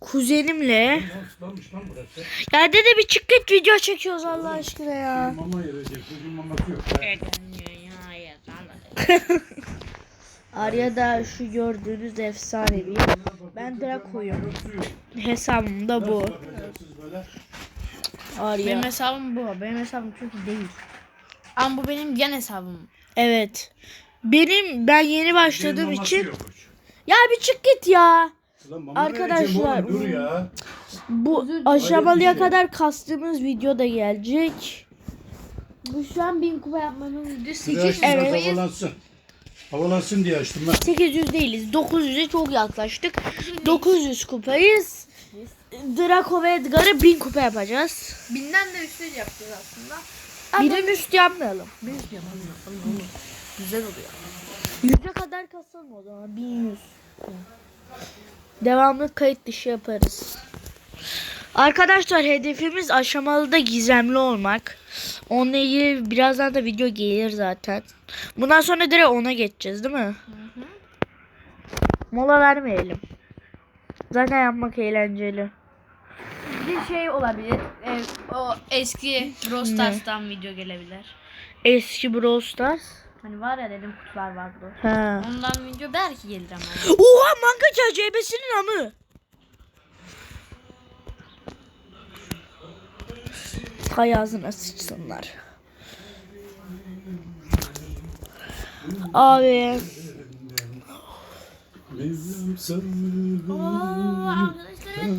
kuzenimle ya dede bir çık git video çekiyoruz Allah aşkına ya. Mama verecek. Bugün maması yok. Arya da şu gördüğünüz efsanevi. Ben Draco'yum. Hesabım da bu. Arya. Benim hesabım bu. Benim hesabım çok iyi değil. Ama bu benim yan hesabım. Evet. Benim ben yeni başladığım için ya bir çık git ya. Lan mama Arkadaşlar, oğlum, Dur ya. Bu aşamalıya bir şey. kadar kastığımız video da gelecek. Bu şu an 1000 kupa yapmanın videosu. Biraz 800 biraz Evet. havalansın. Havalansın diye açtım ben. 800 değiliz. 900'e çok yaklaştık. 900 kupayız. Draco ve Edgar'ı 1000 kupa yapacağız. Binden de üstü yapacağız aslında. Binin üst yapmayalım. Yapalım. Güzel oluyor. 100'e kadar kasalım o zaman. 1100. Devamlı kayıt dışı yaparız. Arkadaşlar hedefimiz aşamalı da gizemli olmak. Onunla ilgili birazdan da video gelir zaten. Bundan sonra direkt ona geçeceğiz değil mi? Mola vermeyelim. Zaten yapmak eğlenceli. Bir şey olabilir. e, o eski Brawl Stars'tan video gelebilir. Eski Brawl Stars. Hani var ya dedim kutular vardı. Ha. Ondan video belki gelir ama. Oha manga cacebesinin amı. Hay ağzına sıçsınlar. Abi evet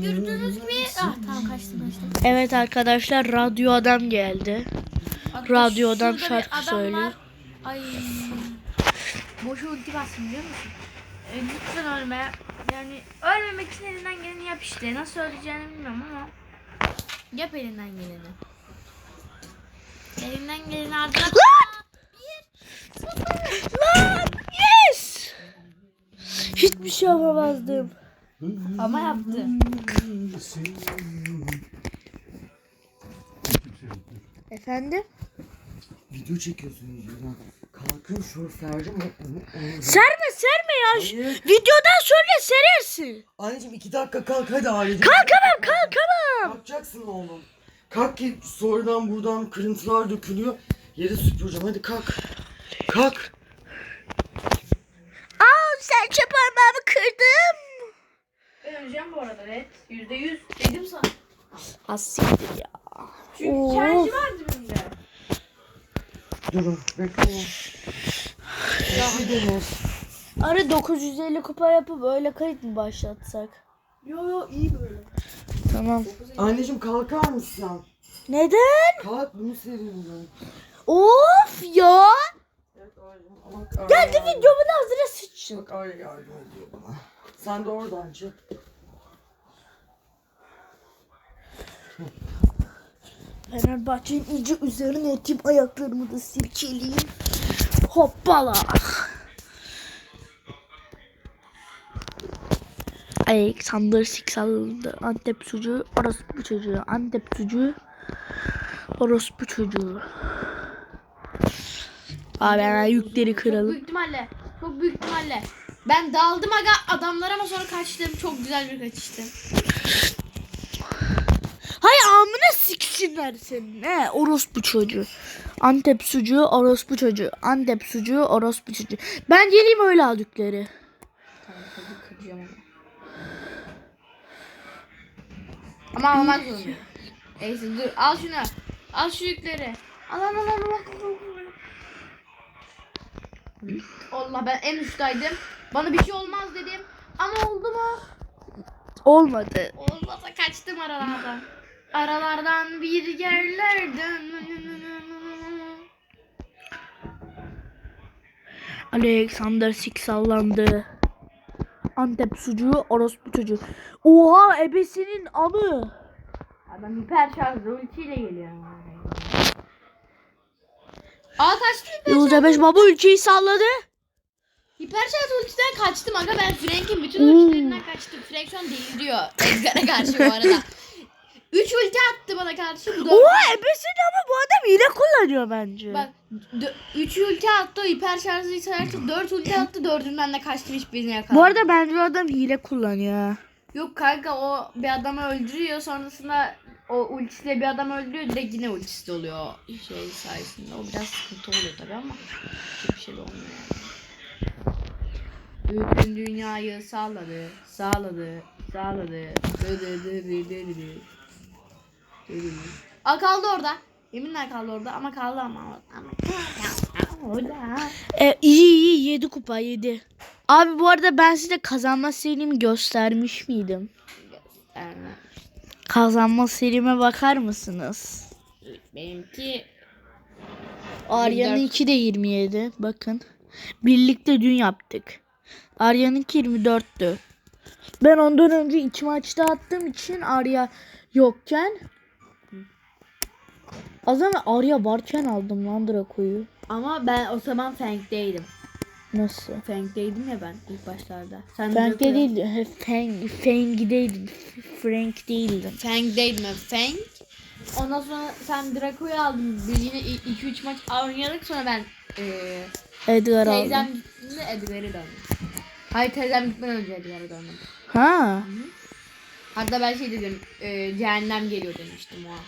gördüğünüz gibi. Ah tamam kaçtım kaçtım. evet arkadaşlar radyo adam geldi. Şurada bir şarkı adam söylüyor. Ay. Boşa ulti bastım biliyor musun? E, lütfen ölme. Yani ölmemek için elinden geleni yap işte. Nasıl öleceğini bilmiyorum ama. Yap elinden geleni. Elinden geleni ardına Lan yes. Hiçbir şey yapamazdım. ama yaptı. Efendim? Video çekiyorsun yüzünden. Kalkın şoförcüm. Serme serme ya. Hayır. Videodan sonra serersin. Anneciğim iki dakika kalk hadi ailecek. Kalkamam kalkamam. Kalkacaksın oğlum. Kalk ki sonradan buradan kırıntılar dökülüyor. Yeri süpüreceğim hadi kalk. Kalk. Aa sen parmağımı kırdım. Ben öleceğim bu arada evet. Yüzde yüz. Dedim sana. Asiktir ya. Çünkü Of. şarjı var dibimde. Durun bekle. Hadi Deniz. Ara 950 kupa yapıp öyle kayıt mı başlatsak? Yo yo iyi böyle. Tamam. Anneciğim kalkar mısın? Neden? Kalk bunu seviyorum. Of ya. Geldi videomun ağzına sıçsın. Bak Arya yardım ediyor bana. Sen de oradan çık. Fenerbahçe'nin iyice üzerine eteyim ayaklarımı da silkeleyeyim. Hoppala. Alexander Siksal'dı. Antep sucuğu, orospu çocuğu. Antep sucuğu, orospu çocuğu. Abi hemen yükleri Çok kıralım. büyük ihtimalle. Çok büyük ihtimalle. Ben daldım aga adamlara ama sonra kaçtım. Çok güzel bir kaçıştı. Hay amına siksinler senin. He orospu çocuğu. Antep sucuğu, orospu çocuğu. Antep sucuğu, orospu çocuğu. Ben geleyim öyle onu. Ama almak zorundayım. Neyse dur al şunu. Al şu yükleri. Al al al al. al. Allah ben en uçtaydım. Bana bir şey olmaz dedim. Ama oldu mu? Olmadı. Olmasa kaçtım aralardan. Aralardan bir yerlerden. Alexander Sik sallandı. Antep sucuğu, orospu çocuğu. Oha ebesinin amı. Adam hiper şarjlı ultiyle geliyor. Aa kaçtı hiper Yıldız şarj. Ebeş baba ülkeyi salladı. Hiper şarj ultiden kaçtım aga ben Frank'in bütün ultilerinden kaçtım. Frank şu an deliriyor. Edgar'a karşı bu arada. 3 ulti attı bana karşı. Bu dört- Oha ebesinin amı bu adam hile kullanıyor bence. Bak 3 ulti attı hiper şarjı sayarsa 4 ulti attı dördünden de kaçtım hiçbirini yakaladım. Bu arada bence o adam hile kullanıyor. Yok kanka o bir adamı öldürüyor sonrasında o ultisiyle bir adam öldürüyor direkt yine ultisi oluyor şey sayesinde. O biraz sıkıntı oluyor tabii ama çok bir şey de olmuyor yani. Bütün dünyayı sağladı, sağladı, sağladı. Dı dı dı dı dı dı dı. Dı dı dı. Aa kaldı orada. Yeminle kaldı orada ama kaldı ama. ama orada. E, iyi iyi 7 kupa 7. Abi bu arada ben size kazanma serimi göstermiş miydim? Kazanma serime bakar mısınız? benimki Arya'nınki de 27. Bakın. Birlikte dün yaptık. Arya'nınki 24'tü. Ben ondan önce iki maçta attığım için Arya yokken o zaman Arya varken aldım lan Draco'yu. ama ben o zaman Fang'deydim. Nasıl? Fang'deydim ya ben ilk başlarda. Sen Frank'te Draco'ya- değildi. He, Fang, Fang'deydim. Frank değildim. Fang'deydim. Fang. Ondan sonra sen Draco'yu aldın. Bir yine 2-3 maç oynadık sonra ben eee Edgar teyzem aldım. gittiğinde Edgar'ı döndüm. Hayır teyzem gitmeden önce Edgar'ı döndüm. Ha. Hatta ben şey dedim eee cehennem geliyor demiştim o an.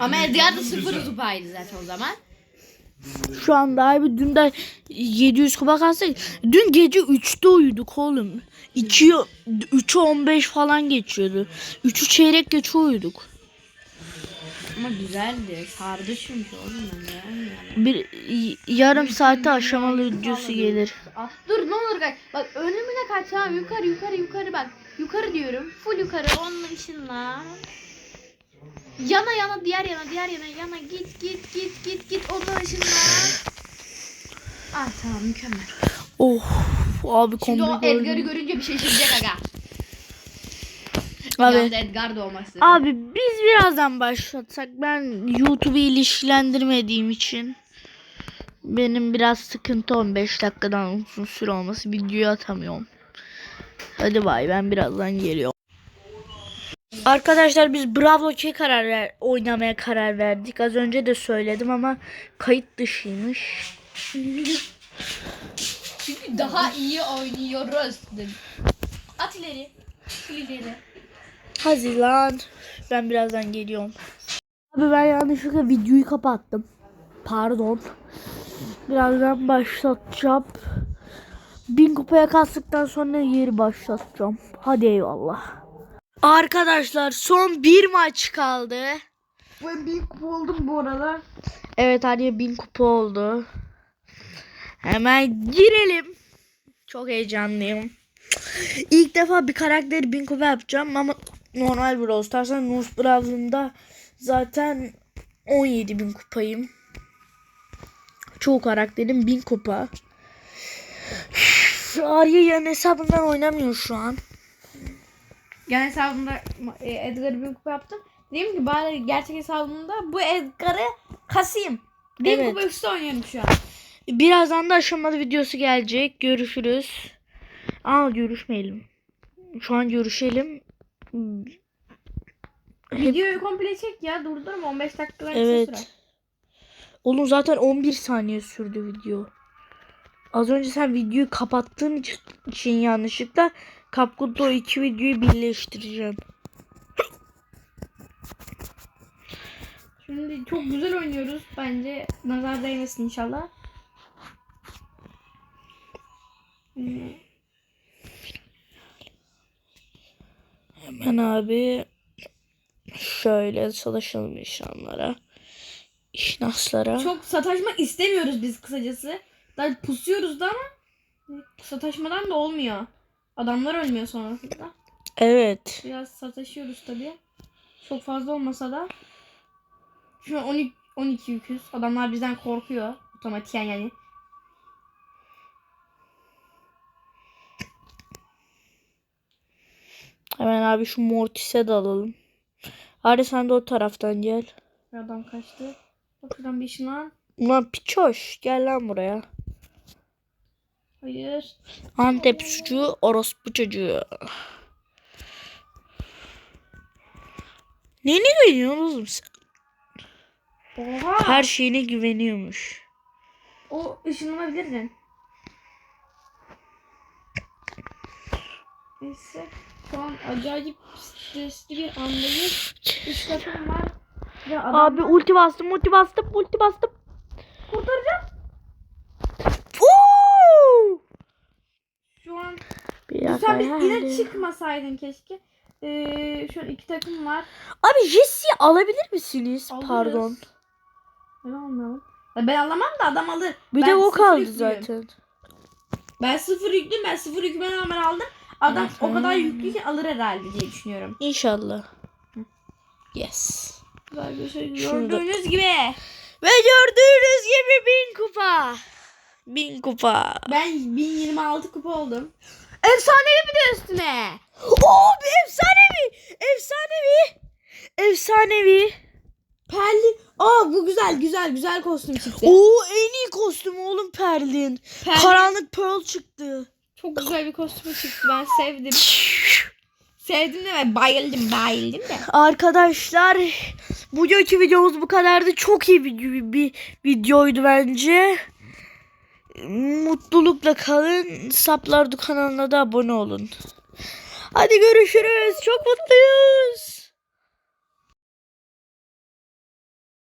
Ama Edgar da güzel. sıfır kupaydı zaten o zaman. Şu anda abi dün de 700 kupa kalsak dün gece 3'te uyuduk oğlum. 2 3'ü 15 falan geçiyordu. 3'ü çeyrek geç uyuduk. Ama güzeldi. Sardı çünkü oğlum ben yani. yani. Bir yarım saate aşamalı videosu gelir. Ah, dur ne olur kaç. Bak önümüne kaç ha. Yukarı yukarı yukarı bak. Yukarı diyorum. Full yukarı onun ışınla. Yana yana diğer yana diğer yana yana git git git git git onun ışınla. Ah tamam mükemmel. Oh abi Şimdi o kombi Edgar'ı gördüm. görünce bir şaşıracak aga. Abi, Yanda Edgar doğması. abi biz birazdan başlatsak ben YouTube'u ilişkilendirmediğim için benim biraz sıkıntı 15 dakikadan uzun süre olması videoyu atamıyorum. Hadi bay ben birazdan geliyorum. Arkadaşlar biz Bravo 2'ye karar ver oynamaya karar verdik. Az önce de söyledim ama kayıt dışıymış. Çünkü daha iyi oynuyoruz. At ileri. İleri. Hadi lan. Ben birazdan geliyorum. Abi ben yanlışlıkla videoyu kapattım. Pardon. Birazdan başlatacağım. Bin kupaya kastıktan sonra yeri başlatacağım. Hadi eyvallah. Arkadaşlar son bir maç kaldı. Ben büyük kupa oldum bu arada. Evet Aliye bin kupa oldu. Hemen girelim. Çok heyecanlıyım. İlk defa bir karakteri bin kupa yapacağım ama normal Brawl Stars'ta Nuz Brawl'ında zaten 17 bin kupayım. Çoğu karakterim bin kupa. Şu Arya yan hesabından oynamıyor şu an. Yani hesabımda e, Edgar'ı bir kupa yaptım. Dedim ki bari gerçek hesabımda bu Edgar'ı kasayım. Bir Evet. kupa üstü oynuyorum şu an. Birazdan da aşamalı videosu gelecek. Görüşürüz. Aa görüşmeyelim. Şu an görüşelim. Videoyu komple çek ya durdurma 15 dakikadan kısa Evet. sürer. Oğlum zaten 11 saniye sürdü video. Az önce sen videoyu kapattığın için yanlışlıkla CapCut'ta o iki videoyu birleştireceğim. Şimdi çok güzel oynuyoruz bence. Nazar değmesin inşallah. Hemen abi şöyle çalışalım işlemlere. İşnaslara. Çok sataşma istemiyoruz biz kısacası. Daha pusuyoruz da ama sataşmadan da olmuyor. Adamlar ölmüyor sonrasında. Evet. Biraz sataşıyoruz tabii. Çok fazla olmasa da. Şu an 12, 12 yüküz. Adamlar bizden korkuyor. Otomatiken yani. Hemen abi şu Mortis'e de alalım. Hadi sen de o taraftan gel. Adam kaçtı. Bak şuradan bir ışınlan. Ulan piçoş gel lan buraya. Hayır. Antep sucuğu orospu çocuğu. Neyine güveniyorsun oğlum sen? Oha. Her şeyine güveniyormuş. O ışınlanabilirdin. Neyse. Şu an acayip stresli bir andayız. Üç takım var. Abi ulti bastım ulti bastım ulti bastım. kurtaracağım. Oo! Şu an Bir sen ya. yine çıkmasaydın keşke. Ee, an iki takım var. Abi Jesse'yi alabilir misiniz? Alırız. Pardon. Ben almam. Ben alamam da adam alır. Bir Ben de o kaldı yüklüyüm. zaten. Ben sıfır yüklüyüm. Ben sıfır yüküme rağmen aldım. Adam o kadar yüklü ki alır herhalde diye düşünüyorum. İnşallah. Yes. Şurada. gördüğünüz gibi. Ve gördüğünüz gibi bin kupa. Bin kupa. Ben 1026 kupa oldum. Efsanevi bir de üstüne. Oo bir efsanevi. Efsanevi. Efsanevi. Perli. Aa bu güzel güzel güzel kostüm çıktı. Oo en iyi kostüm oğlum Perlin. Perli- Karanlık Pearl çıktı. Çok güzel bir kostüm çıktı. Ben sevdim. Sevdim de ben bayıldım bayıldım da. Arkadaşlar bugünkü videomuz bu kadardı. Çok iyi bir, bir videoydu bence. Mutlulukla kalın. Saplardu kanalına da abone olun. Hadi görüşürüz. Çok mutluyuz.